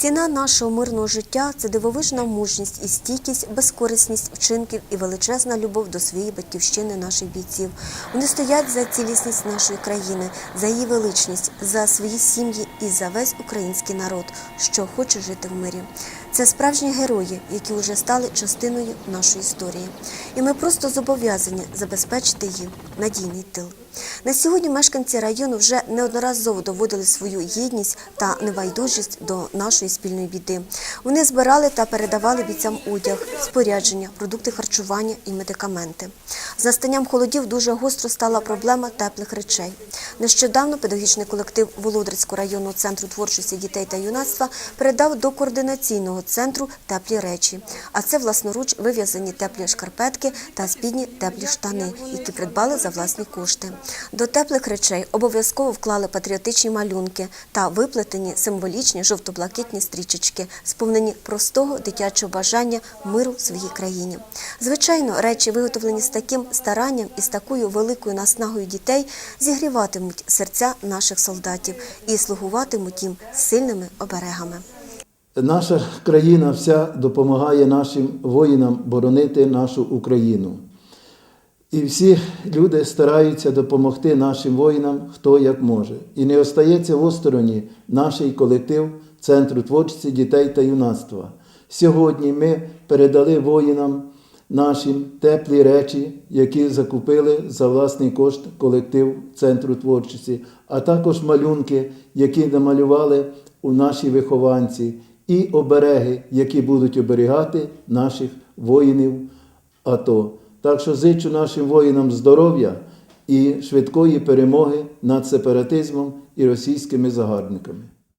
Ціна нашого мирного життя це дивовижна мужність і стійкість, безкорисність вчинків і величезна любов до своєї батьківщини наших бійців. Вони стоять за цілісність нашої країни, за її величність, за свої сім'ї і за весь український народ, що хоче жити в мирі. Це справжні герої, які вже стали частиною нашої історії. І ми просто зобов'язані забезпечити їм надійний тил. На сьогодні мешканці району вже неодноразово доводили свою єдність та небайдужість до нашої спільної біди. Вони збирали та передавали бійцям одяг, спорядження, продукти харчування і медикаменти. З настанням холодів дуже гостро стала проблема теплих речей. Нещодавно педагогічний колектив Володарського районного центру творчості дітей та юнацтва передав до координаційного центру теплі речі. А це власноруч вив'язані теплі шкарпетки та спідні теплі штани, які придбали за власні кошти. До теплих речей обов'язково вклали патріотичні малюнки та виплетені символічні жовто-блакитні стрічечки, сповнені простого дитячого бажання миру в своїй країні. Звичайно, речі, виготовлені з таким старанням і з такою великою наснагою дітей, зігріватимуть серця наших солдатів і слугуватимуть їм сильними оберегами. Наша країна вся допомагає нашим воїнам боронити нашу Україну. І всі люди стараються допомогти нашим воїнам, хто як може. І не остається в остороні наш колектив Центру творчості дітей та юнацтва. Сьогодні ми передали воїнам нашим теплі речі, які закупили за власний кошт колектив Центру творчості, а також малюнки, які намалювали у наші вихованці, і обереги, які будуть оберігати наших воїнів АТО. Так що зичу нашим воїнам здоров'я і швидкої перемоги над сепаратизмом і російськими загарбниками.